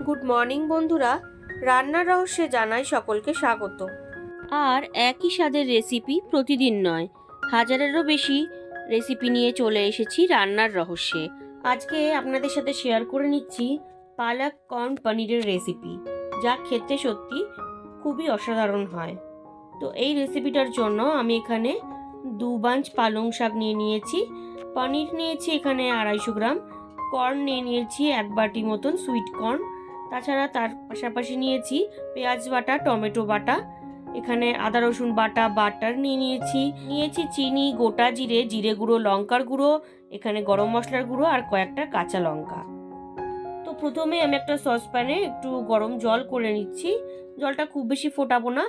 Good morning, বন্ধুরা। রান্নার রহস্যে জানাই সকলকে স্বাগত। আর একই স্বাদের রেসিপি প্রতিদিন নয়, হাজারেরও বেশি রেসিপি নিয়ে চলে এসেছি রান্নার রহস্যে। আজকে আপনাদের সাথে শেয়ার করে নিচ্ছি পালাক কর্ন পনিরের রেসিপি যা খেতে সত্যি খুবই অসাধারণ হয়। তো এই রেসিপিটার জন্য আমি এখানে দু বাঞ্চ পালং শাক নিয়ে নিয়েছি। পনির নিয়েছি এখানে আড়াইশো গ্রাম, কর্ন নিয়ে নিয়েছি এক বাটি মতন সুইট কর্ন তাছাড়া তার পাশাপাশি নিয়েছি পেঁয়াজ বাটা, টমেটো বাটা। এখানে আদা, রসুন বাটা, বাটার নিয়ে নিয়েছি। নিয়েছি চিনি, গোটা জিরে জিরে গুঁড়ো, লঙ্কার গুঁড়ো, এখানে গরম মশলার গুঁড়ো আর কয়েকটা কাঁচা লঙ্কা। তো প্রথমে আমি একটা সসপ্যানে একটু গরম জল করে নিচ্ছি। জলটা খুব বেশি ফোটাবো না।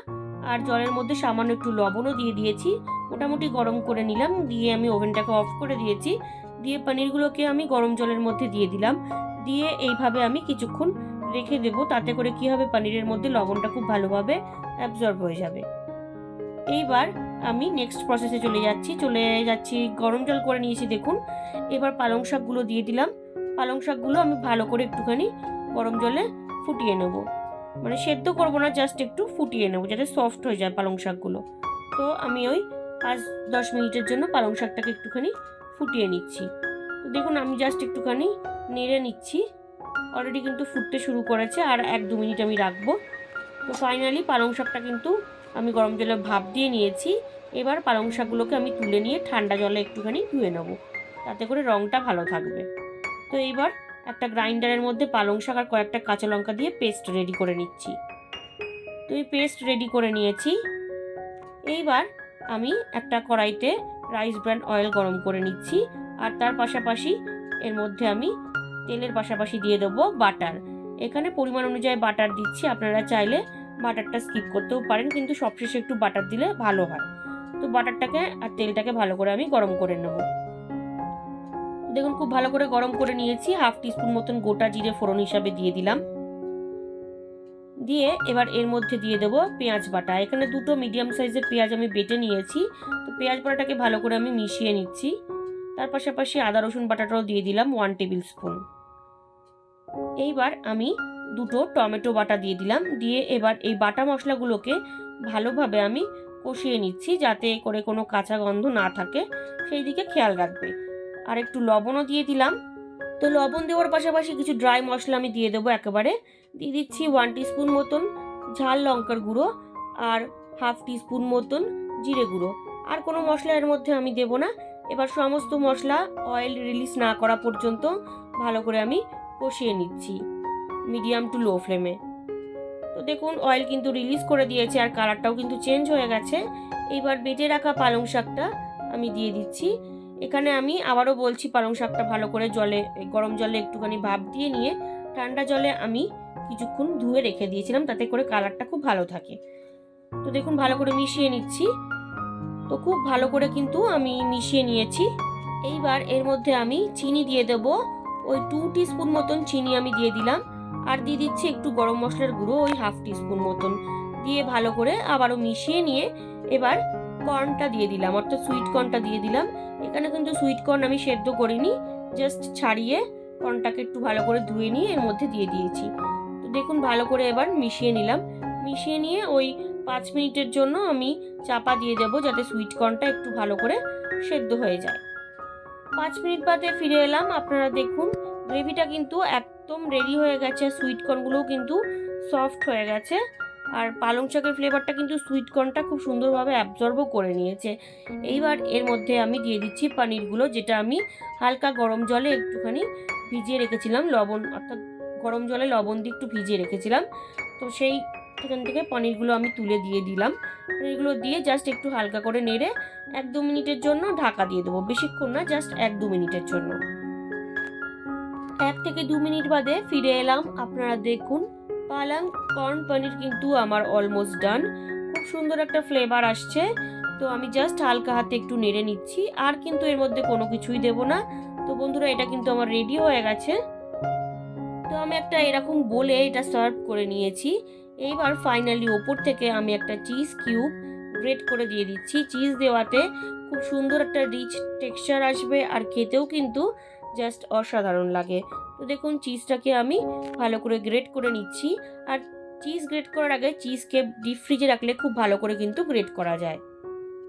আর জলের মধ্যে সামান্য একটু লবণও দিয়ে দিয়েছি। মোটামুটি গরম করে নিলাম। দিয়ে আমি ওভেনটাকে অফ করে দিয়েছি। দিয়ে পনিরগুলোকে আমি গরম জলের মধ্যে দিয়ে দিলাম। দিয়ে এইভাবে আমি কিছুক্ষণ রেখে দেবো, তাতে করে কি হবে? পনিরের মধ্যে লবণটা খুব ভালোভাবে অ্যাবজর্ব হয়ে যাবে। এইবার আমি নেক্সট প্রসেসে চলে যাচ্ছি চলে যাচ্ছি, গরম জল করে নিয়েছি, দেখুন। এবার পালং শাকগুলো দিয়ে দিলাম। পালং শাকগুলো আমি ভালো করে একটুখানি গরম জলে ফুটিয়ে নেব। মানে সেদ্ধ করব না জাস্ট একটু ফুটিয়ে নেব, যাতে সফট হয়ে যায় পালং শাকগুলো। তো আমি ওই পাঁচ, দশ মিনিটের জন্য পালং শাকটাকে একটুখানি ফুটিয়ে নিচ্ছি। দেখুন, আমি জাস্ট একটুখানি নেড়ে নিচ্ছি। অলরেডি কিন্তু ফুটতে শুরু করেছে আর এক দু মিনিট আমি রাখব। তো ফাইনালি পালং শাকটা কিন্তু আমি গরম জলে ভাপ দিয়ে নিয়েছি। এবার পালং শাকগুলোকে আমি তুলে নিয়ে ঠান্ডা জলে একটুখানি ধুয়ে নেব। তাতে করে রঙটা ভালো থাকবে। তো এইবার একটা গ্রাইন্ডারের মধ্যে পালং শাক আর কয়েকটা কাঁচা লঙ্কা দিয়ে পেস্ট রেডি করে নিচ্ছি। তো এই পেস্ট রেডি করে নিয়েছি। এইবার আমি একটা কড়াইতে রাইস ব্র্যান্ড অয়েল গরম করে নিচ্ছি। আর তার পাশাপাশি এর মধ্যে আমি তেলের পাশাপাশি দিয়ে দেবো বাটার। এখানে পরিমাণ অনুযায়ী বাটার দিচ্ছি। আপনারা চাইলে বাটারটা স্কিপ করতেও পারেন, কিন্তু সবশেষে একটু বাটার দিলে ভালো হয়। তো বাটারটাকে আর তেলটাকে ভালো করে আমি গরম করে নেব। দেখুন, খুব ভালো করে গরম করে নিয়েছি। হাফ টিস্পুন মতন গোটা জিরে ফোড়ন হিসাবে দিয়ে দিলাম। দিয়ে এবার এর মধ্যে দিয়ে দেবো পেঁয়াজ বাটা। এখানে দুটো মিডিয়াম সাইজের পেঁয়াজ আমি বেটে নিয়েছি। তো পেঁয়াজ বাটাটাকে ভালো করে আমি মিশিয়ে নিচ্ছি। তার পাশাপাশি আদা, রসুন বাটাটাও দিয়ে দিলাম ওয়ান টেবিল স্পুন এইবার আমি দুটো টমেটো বাটা দিয়ে দিলাম, দিয়ে এবার এই বাটা মশলাগুলোকে ভালোভাবে আমি কষিয়ে নিচ্ছি যাতে করে কোনো কাঁচা গন্ধ না থাকে, সেই দিকে খেয়াল রাখবে। আর একটু লবণও দিয়ে দিলাম। তো লবণ দেওয়ার পাশাপাশি কিছু ড্রাই মশলা আমি দিয়ে দেবো একেবারে। দিয়ে দিচ্ছি ওয়ান টিস্পুন মতন ঝাল লঙ্কার গুঁড়ো আর হাফ টিস্পুন মতন জিরে গুঁড়ো। আর কোনো মশলা এর মধ্যে আমি দেবো না এবার সমস্ত মশলা অয়েল রিলিজ না করা পর্যন্ত ভালো করে আমি কষিয়ে নিচ্ছি মিডিয়াম টু লো ফ্লেমে তো দেখুন অয়েল কিন্তু রিলিজ করে দিয়েছে আর কালারটাও কিন্তু চেঞ্জ হয়ে গেছে। এইবার বেটে রাখা পালং শাকটা আমি দিয়ে দিচ্ছি। এখানে আমি আবারও বলছি পালং শাকটা ভালো করে জলে গরম জলে একটুখানি ভাপ দিয়ে নিয়ে ঠান্ডা জলে আমি কিছুক্ষণ ধুয়ে রেখে দিয়েছিলাম, তাতে করে কালারটা খুব ভালো থাকে। তো দেখুন, ভালো করে মিশিয়ে নিচ্ছি। তো খুব ভালো করে কিন্তু আমি মিশিয়ে নিয়েছি। এইবার এর মধ্যে আমি চিনি দিয়ে দেব। ওই টু স্পুন মতন চিনি আমি দিয়ে দিলাম। আর দিয়ে দিচ্ছি একটু গরম মশলার গুঁড়ো, ওই হাফ স্পুন মতন। দিয়ে ভালো করে আবারও মিশিয়ে নিয়ে এবার কর্নটা দিয়ে দিলাম, অর্থাৎ সুইট কর্নটা দিয়ে দিলাম। এখানে কিন্তু সুইট কর্ন আমি সেদ্ধ করিনি জাস্ট ছাড়িয়ে কর্নটাকে একটু ভালো করে ধুয়ে নিয়ে এর মধ্যে দিয়ে দিয়েছি। তো দেখুন, ভালো করে এবার মিশিয়ে নিলাম। মিশিয়ে নিয়ে ওই পাঁচ মিনিটের জন্য আমি চাপা দিয়ে দেবো যাতে সুইট কর্নটা একটু ভালো করে সেদ্ধ হয়ে যায়। পাঁচ মিনিট বাদে ফিরে এলাম। আপনারা দেখুন, গ্রেভিটা কিন্তু একদম রেডি হয়ে গেছে। সুইট কর্নগুলোও কিন্তু সফট হয়ে গেছে। আর পালং শাকের ফ্লেভারটা কিন্তু সুইট কর্নটা খুব সুন্দরভাবে অ্যাবজর্বও করে নিয়েছে। এইবার এর মধ্যে আমি দিয়ে দিচ্ছি পনিরগুলো যেটা আমি হালকা গরম জলে একটুখানি ভিজিয়ে রেখেছিলাম। লবণ, অর্থাৎ গরম জলে লবণ দিয়ে একটু ভিজিয়ে রেখেছিলাম। তো সেই সেখান থেকে পনিরগুলো আমি তুলে দিয়ে দিলাম। পনিরগুলো দিয়ে জাস্ট একটু হালকা করে নেড়ে এক দু মিনিটের জন্য ঢাকা দিয়ে দেবো। বেশিক্ষণ না জাস্ট এক দু মিনিটের জন্য। এক থেকে দু মিনিট বাদে ফিরে এলাম। আপনারা দেখুন, পালাং কর্ন পনির কিন্তু আমার অলমোস্ট ডান খুব সুন্দর একটা ফ্লেভার আসছে। তো আমি জাস্ট হালকা হাতে একটু নেড়ে নিচ্ছি। আর কিন্তু এর মধ্যে কোনো কিছুই দেব না। তো বন্ধুরা, এটা কিন্তু আমার রেডি হয়ে গেছে। তো আমি একটা এরকম বলে এটা সার্ভ করে নিয়েছি। এইবার ফাইনালি ওপর থেকে আমি একটা চিজ কিউব গ্রেট করে দিয়ে দিচ্ছি। চিজ দেওয়াতে খুব সুন্দর একটা রিচ টেক্সচার আসবে আর খেতেও কিন্তু জাস্ট অসাধারণ লাগে। তো দেখুন চিজটাকে আমি ভালো করে গ্রেট করে নিচ্ছি আর চিজ গ্রেট করার আগে চিজকে ডিপ ফ্রিজে রাখলে খুব ভালো করে কিন্তু গ্রেট করা যায়।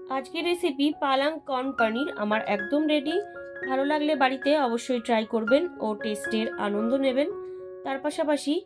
আজকের রেসিপি পালাং কর্ন পানির আমার একদম রেডি ভালো লাগলে বাড়িতে অবশ্যই ট্রাই করবেন ও টেস্টের আনন্দ নেবেন। তার পাশাপাশি